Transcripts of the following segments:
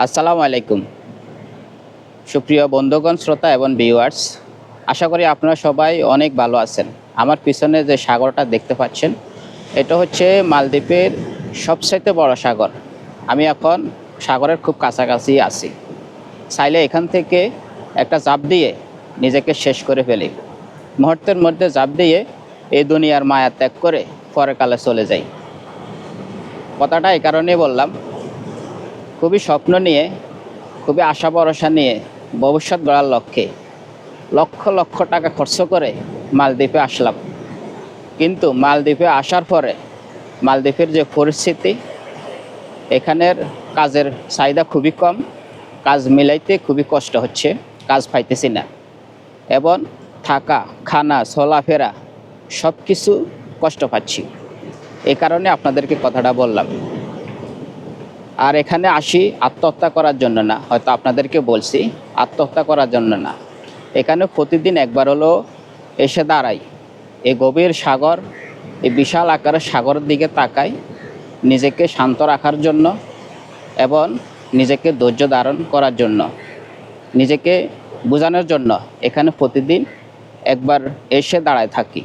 আসসালামু আলাইকুম। সুপ্রিয় বন্ধুগণ, শ্রোতা এবং ভিউয়ার্স আশা করি আপনারা সবাই অনেক ভালো আছেন। আমার পিছনে যে সাগরটা দেখতে পাচ্ছেন, এটা হচ্ছে মালদ্বীপের সবচাইতে বড় সাগর। আমি এখন সাগরের খুব কাছাকাছি আছি। চাইলে এখান থেকে একটা জাপ দিয়ে নিজেকে শেষ করে ফেলি। মুহূর্তের মধ্যে জাপ দিয়ে এই দুনিয়ার মায়া ত্যাগ করে পরকালে চলে যাই। কথাটা এই কারণেই বললাম খুবই স্বপ্ন নিয়ে, খুবই আশা ভরসা নিয়ে ভবিষ্যৎ গড়ার লক্ষ্যে লক্ষ লক্ষ টাকা খরচ করে মালদ্বীপে আসলাম। কিন্তু মালদ্বীপে আসার পরে মালদ্বীপের যে পরিস্থিতি, এখানের কাজের চাহিদা খুবই কম, কাজ মিলাইতে খুবই কষ্ট হচ্ছে, কাজ পাইতেছি না। এবং থাকা, খানা, চলাফেরা সব কিছু কষ্ট পাচ্ছি। এই কারণে আপনাদেরকে কথাটা বললাম। আর এখানে আসি আত্মহত্যা করার জন্য না, হয়তো আপনাদেরকে বলছি, আত্মহত্যা করার জন্য না। এখানে প্রতিদিন একবার হলো এসে দাঁড়াই। এই গভীর সাগর এই বিশাল আকারের সাগরের দিকে তাকাই, নিজেকে শান্ত রাখার জন্য এবং নিজেকে ধৈর্য ধারণ করার জন্য, নিজেকে বোঝানোর জন্য এখানে প্রতিদিন একবার এসে দাঁড়ায় থাকি।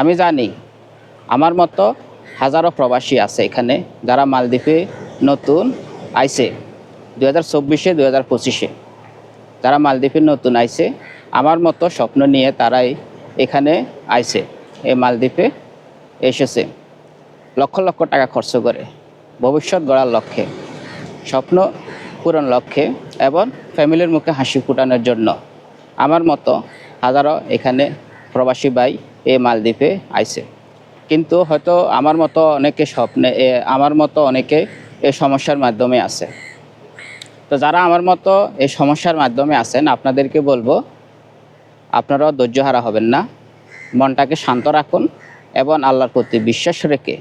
আমি জানি আমার মতো হাজারো প্রবাসী আছে এখানে, যারা মালদ্বীপে নতুন আইসে দু হাজার চব্বিশে দু হাজার পঁচিশে। তারা মালদ্বীপে নতুন আইসে আমার মতো স্বপ্ন নিয়ে তারাই এখানে আইসে এই মালদ্বীপে এসেছে। লক্ষ লক্ষ টাকা খরচ করে, ভবিষ্যৎ গড়ার লক্ষ্যে, স্বপ্ন পূরণ লক্ষ্যে এবং ফ্যামিলির মুখে হাসি ফুটানোর জন্য। আমার মতো হাজারো এখানে প্রবাসী ভাই এই মালদ্বীপে আইসে কিন্তু হয়তো আমার মতো অনেকে স্বপ্নে আমার মতো অনেকে এই সমস্যার মাধ্যমে আছে। তো যারা আমার মতো এই সমস্যার মাধ্যমে আছেন, আপনাদেরকে বলব, আপনারাও ধৈর্য হারা হবেন না। মনটাকে শান্ত রাখুন এবং আল্লাহর প্রতি বিশ্বাস রেখে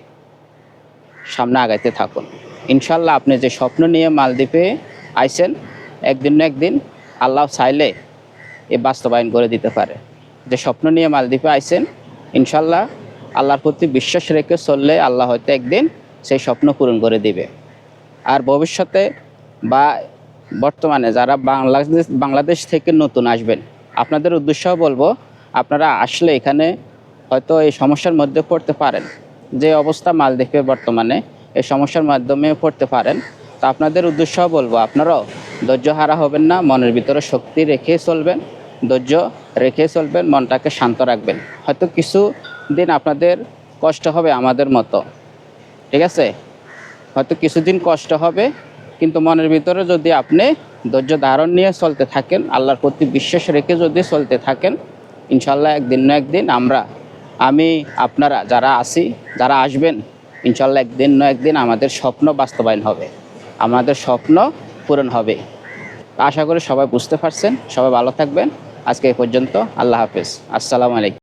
সামনে আগাইতে থাকুন। ইনশাল্লাহ আপনি যে স্বপ্ন নিয়ে মালদ্বীপে আইছেন, একদিন না একদিন আল্লাহ চাইলে এ বাস্তবায়ন করে দিতে পারে। যে স্বপ্ন নিয়ে মালদ্বীপে আইছেন ইনশাল্লাহ আল্লাহর প্রতি বিশ্বাস রেখে চললে আল্লাহ হয়তো একদিন সেই স্বপ্ন পূরণ করে দিবে। আর ভবিষ্যতে বা বর্তমানে যারা বাংলাদেশ বাংলাদেশ থেকে নতুন আসবেন, আপনাদের উদ্দেশ্য বলব, আপনারা আসলে এখানে হয়তো এই সমস্যার মধ্যে পড়তে পারেন। যে অবস্থা মালদ্বীপে বর্তমানে, এই সমস্যার মাধ্যমে পড়তে পারেন। তো আপনাদের উদ্দেশ্য বলব, আপনারাও ধৈর্য হারা হবেন না, মনের ভিতরে শক্তি রেখে চলবেন, ধৈর্য রেখে চলবেন, মনটাকে শান্ত রাখবেন। হয়তো কিছু দিন আপনাদের কষ্ট হবে আমাদের মতো, ঠিক আছে? হয়তো কিছুদিন কষ্ট হবে, কিন্তু মনের ভিতরে যদি আপনি ধৈর্য ধারণ নিয়ে চলতে থাকেন, আল্লাহর প্রতি বিশ্বাস রেখে যদি চলতে থাকেন, ইনশাল্লাহ একদিন না একদিন আমরা, আমি, আপনারা যারা আছি, যারা আসবেন, ইনশাল্লাহ একদিন না একদিন আমাদের স্বপ্ন বাস্তবায়ন হবে, আমাদের স্বপ্ন পূরণ হবে। আশা করি সবাই বুঝতে পারছেন, সবাই ভালো থাকবেন। আজকে এই পর্যন্ত, আল্লাহ হাফেজ। আসসালামু আলাইকুম।